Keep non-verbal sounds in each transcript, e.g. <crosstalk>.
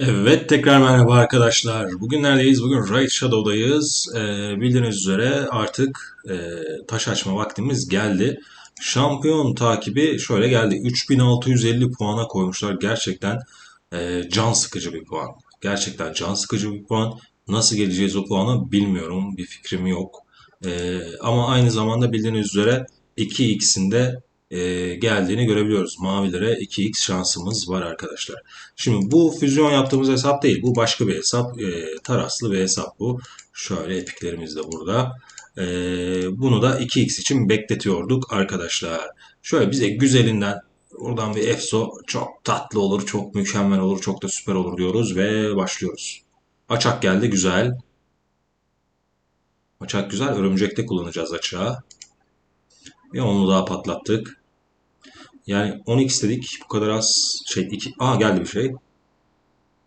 Evet tekrar merhaba arkadaşlar. Bugün neredeyiz? Bugün Raid Shadow'dayız. Ee, bildiğiniz üzere artık e, taş açma vaktimiz geldi. Şampiyon takibi şöyle geldi. 3650 puana koymuşlar. Gerçekten e, can sıkıcı bir puan. Gerçekten can sıkıcı bir puan. Nasıl geleceğiz o puana bilmiyorum. Bir fikrim yok. E, ama aynı zamanda bildiğiniz üzere 2x'inde e, geldiğini görebiliyoruz. Mavilere 2x şansımız var arkadaşlar. Şimdi bu füzyon yaptığımız hesap değil. Bu başka bir hesap. E, taraslı bir hesap bu. Şöyle epiklerimiz de burada. E, bunu da 2x için bekletiyorduk arkadaşlar. Şöyle bize güzelinden oradan bir EFSO çok tatlı olur, çok mükemmel olur, çok da süper olur diyoruz ve başlıyoruz. Açak geldi güzel. Açak güzel. Örümcekte kullanacağız açağı. Bir onu daha patlattık. Yani 10x dedik. Bu kadar az şey 2. Aa geldi bir şey.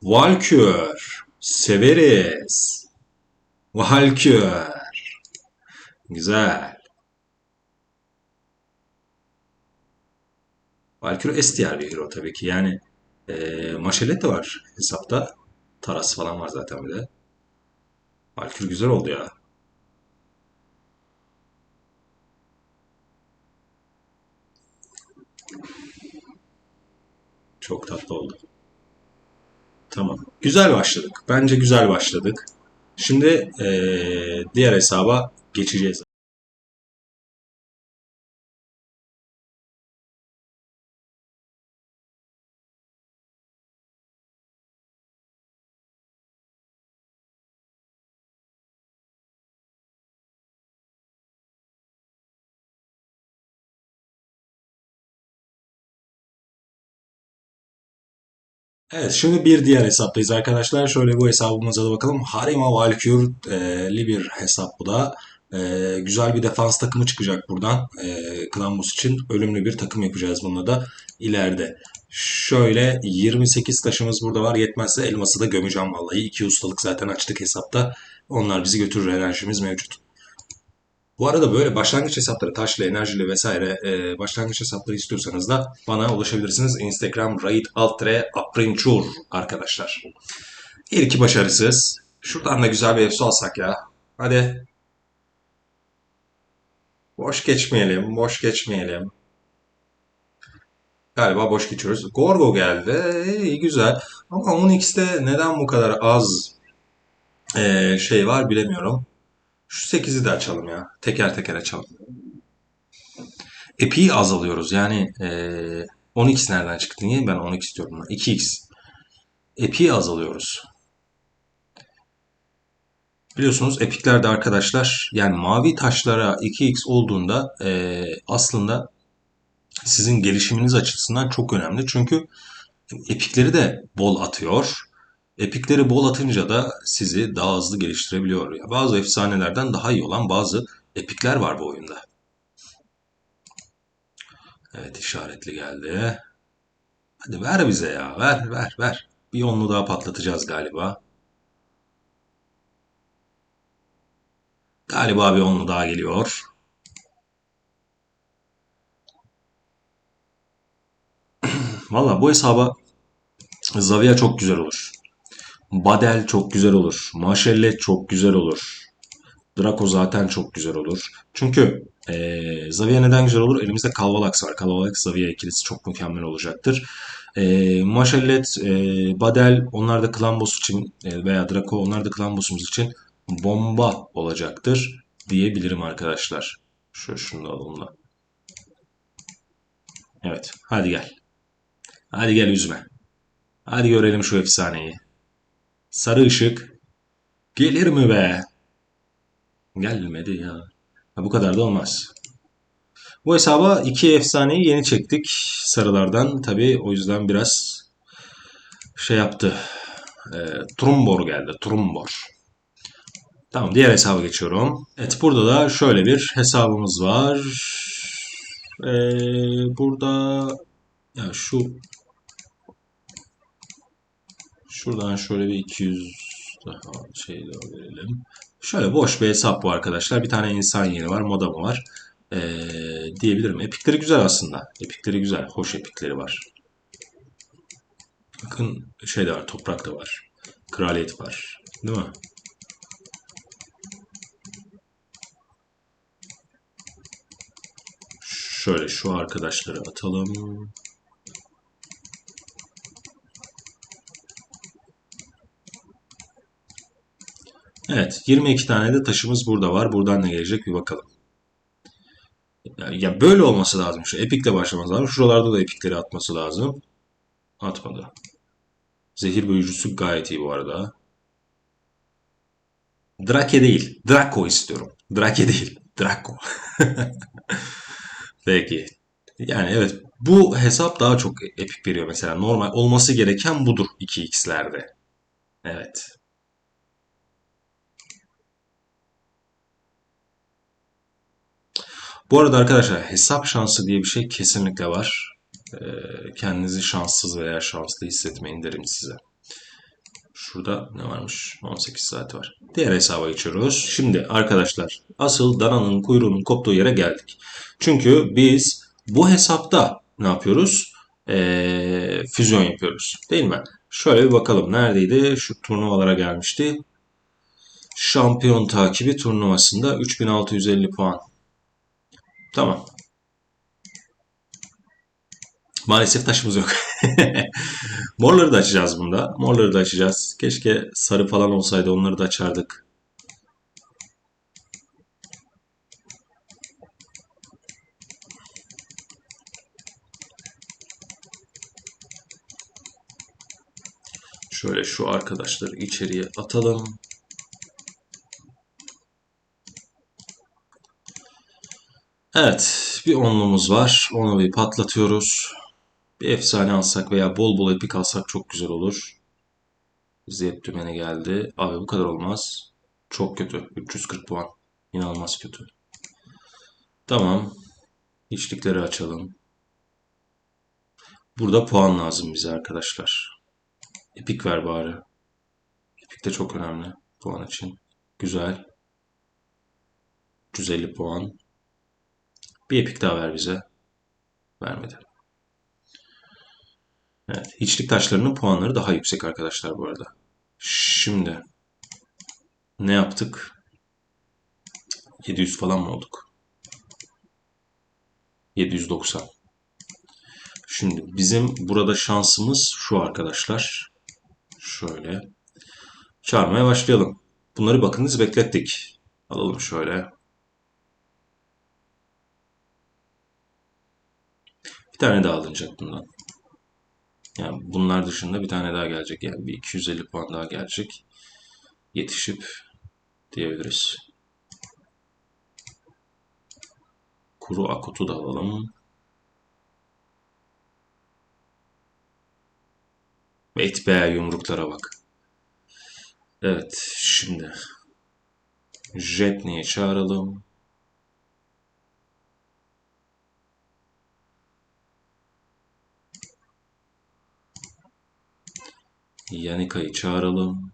Valkür. Severiz. Valkür. Güzel. Valkür S tier bir hero tabii ki. Yani e, Maşelet de var hesapta. Taras falan var zaten bir de. Valkür güzel oldu ya. Çok tatlı oldu. Tamam. Güzel başladık. Bence güzel başladık. Şimdi eee, diğer hesaba geçeceğiz. Evet, şimdi bir diğer hesaptayız arkadaşlar. Şöyle bu hesabımıza da bakalım. Harima Valkür'li bir hesap bu da. Ee, güzel bir defans takımı çıkacak buradan. Ee, Klambus için ölümlü bir takım yapacağız bununla da ileride. Şöyle 28 taşımız burada var. Yetmezse elması da gömeceğim vallahi. İki ustalık zaten açtık hesapta. Onlar bizi götürür enerjimiz mevcut. Bu arada böyle başlangıç hesapları taşlı, enerjili vesaire e, başlangıç hesapları istiyorsanız da bana ulaşabilirsiniz. Instagram raid altre aprinçur arkadaşlar. İlki başarısız. Şuradan da güzel bir efsu alsak ya. Hadi. Boş geçmeyelim, boş geçmeyelim. Galiba boş geçiyoruz. Gorgo geldi. İyi güzel. Ama 10x'te neden bu kadar az e, şey var bilemiyorum. Şu 8'i de açalım ya. Teker teker açalım. Epi'yi azalıyoruz. Yani eee 10x nereden çıktı? Niye ben 10x diyorum? lan? 2x. Epi'yi azalıyoruz. Biliyorsunuz epiklerde arkadaşlar yani mavi taşlara 2x olduğunda eee, aslında sizin gelişiminiz açısından çok önemli. Çünkü epikleri de bol atıyor. Epikleri bol atınca da sizi daha hızlı geliştirebiliyor. Ya bazı efsanelerden daha iyi olan bazı epikler var bu oyunda. Evet işaretli geldi. Hadi ver bize ya. Ver ver ver. Bir onlu daha patlatacağız galiba. Galiba bir onlu daha geliyor. <clears throat> Valla bu hesaba Zavia çok güzel olur. Badel çok güzel olur. Maşellet çok güzel olur. Draco zaten çok güzel olur. Çünkü eee Zavia neden güzel olur? Elimizde Kalvalax var. Kalvalax Zavia ikilisi çok mükemmel olacaktır. Eee Maşellet, eee, Badel onlar da Clan Boss için e, veya Draco onlar da Clan Boss'umuz için bomba olacaktır diyebilirim arkadaşlar. Şu şunu da alalım da. Evet. Hadi gel. Hadi gel üzme. Hadi görelim şu efsaneyi. Sarı ışık. Gelir mi be? Gelmedi ya. Ha, bu kadar da olmaz. Bu hesaba iki efsaneyi yeni çektik sarılardan. Tabii o yüzden biraz şey yaptı. E, Trumbor geldi. Trumbor. Tamam diğer hesaba geçiyorum. Evet burada da şöyle bir hesabımız var. E, burada ya şu Şuradan şöyle bir 200 daha şey daha verelim. Şöyle boş bir hesap bu arkadaşlar. Bir tane insan yeri var, moda mı var? Ee, diyebilirim. Epikleri güzel aslında. Epikleri güzel. Hoş epikleri var. Bakın şey de var, toprak da var. Kraliyet var. Değil mi? Şöyle şu arkadaşları atalım. Evet, 22 tane de taşımız burada var. Buradan ne gelecek bir bakalım. Ya, böyle olması lazım. Şu epikle başlaması lazım. Şuralarda da epikleri atması lazım. Atmadı. Zehir büyücüsü gayet iyi bu arada. Drake değil. Draco istiyorum. Drake değil. Draco. <laughs> Peki. Yani evet bu hesap daha çok epik veriyor mesela. Normal olması gereken budur 2x'lerde. Evet. Bu arada arkadaşlar hesap şansı diye bir şey kesinlikle var. Ee, kendinizi şanssız veya şanslı hissetmeyin derim size. Şurada ne varmış? 18 saat var. Diğer hesaba geçiyoruz. Şimdi arkadaşlar asıl dananın kuyruğunun koptuğu yere geldik. Çünkü biz bu hesapta ne yapıyoruz? Ee, füzyon yapıyoruz. Değil mi? Şöyle bir bakalım. Neredeydi? Şu turnuvalara gelmişti. Şampiyon takibi turnuvasında 3650 puan. Tamam. Maalesef taşımız yok. <laughs> Morları da açacağız bunda. Morları da açacağız. Keşke sarı falan olsaydı onları da açardık. Şöyle şu arkadaşları içeriye atalım. Evet, bir onlumuz var. Onu bir patlatıyoruz. Bir efsane alsak veya bol bol epik alsak çok güzel olur. Ziyet dümeni geldi. Abi bu kadar olmaz. Çok kötü. 340 puan. İnanılmaz kötü. Tamam. İçlikleri açalım. Burada puan lazım bize arkadaşlar. Epik ver bari. Epik de çok önemli puan için. Güzel. 350 puan. Bir epik daha ver bize. Vermedi. Evet, hiçlik taşlarının puanları daha yüksek arkadaşlar bu arada. Şimdi ne yaptık? 700 falan mı olduk? 790. Şimdi bizim burada şansımız şu arkadaşlar. Şöyle. Çağırmaya başlayalım. Bunları bakınız beklettik. Alalım şöyle. Bir tane daha alınacak bundan. Yani bunlar dışında bir tane daha gelecek. Yani bir 250 puan daha gelecek. Yetişip diyebiliriz. Kuru akutu da alalım. Et be yumruklara bak. Evet şimdi Jetni'yi çağıralım. Yanika'yı çağıralım.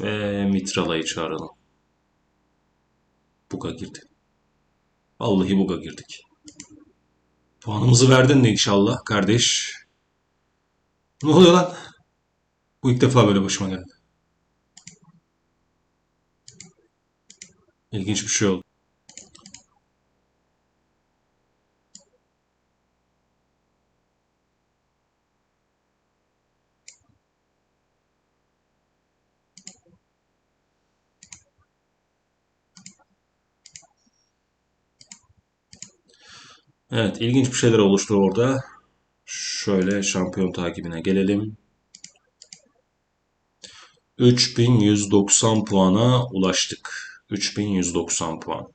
Ve Mitrala'yı çağıralım. Buga girdi. Vallahi buga girdik. Puanımızı verdin de inşallah kardeş. Ne oluyor lan? Bu ilk defa böyle başıma geldi. İlginç bir şey oldu. Evet, ilginç bir şeyler oluştu orada. Şöyle şampiyon takibine gelelim. 3190 puana ulaştık. 3190 puan.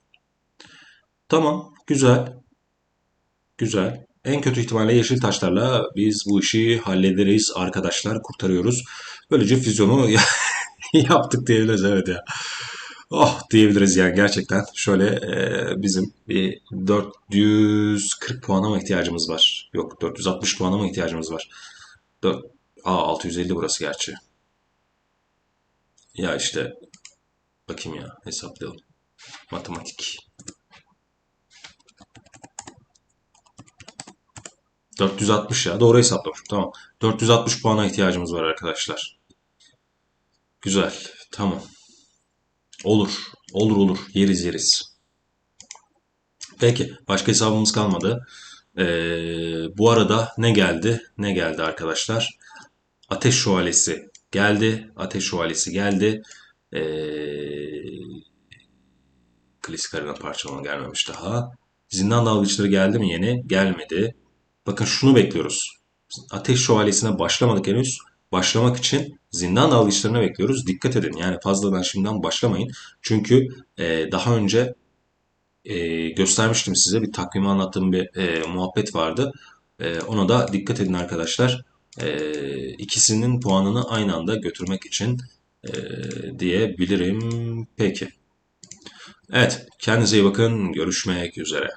Tamam, güzel. Güzel. En kötü ihtimalle yeşil taşlarla biz bu işi hallederiz arkadaşlar, kurtarıyoruz. Böylece füzyonu <laughs> yaptık diyebiliriz evet ya oh diyebiliriz yani gerçekten. Şöyle e, bizim bir 440 puana mı ihtiyacımız var? Yok 460 puana mı ihtiyacımız var? 4, aa 650 burası gerçi. Ya işte bakayım ya hesaplayalım. Matematik. 460 ya. Doğru hesaplamışım. Tamam. 460 puana ihtiyacımız var arkadaşlar. Güzel. Tamam. Olur. Olur olur. Yeriz yeriz. Peki. Başka hesabımız kalmadı. Ee, bu arada ne geldi? Ne geldi arkadaşlar? Ateş Şövalyesi geldi. Ateş Şövalyesi geldi. Ee, klasik arena parçalama gelmemiş daha. Zindan dalgıçları geldi mi yeni? Gelmedi. Bakın şunu bekliyoruz. Ateş Şövalyesi'ne başlamadık henüz. Başlamak için zindan dalgıçlarına bekliyoruz. Dikkat edin yani fazladan şimdiden başlamayın. Çünkü e, daha önce e, göstermiştim size bir takvimi anlattığım bir e, muhabbet vardı. E, ona da dikkat edin arkadaşlar. E, ikisinin puanını aynı anda götürmek için e, diyebilirim. Peki. Evet, kendinize iyi bakın. Görüşmek üzere.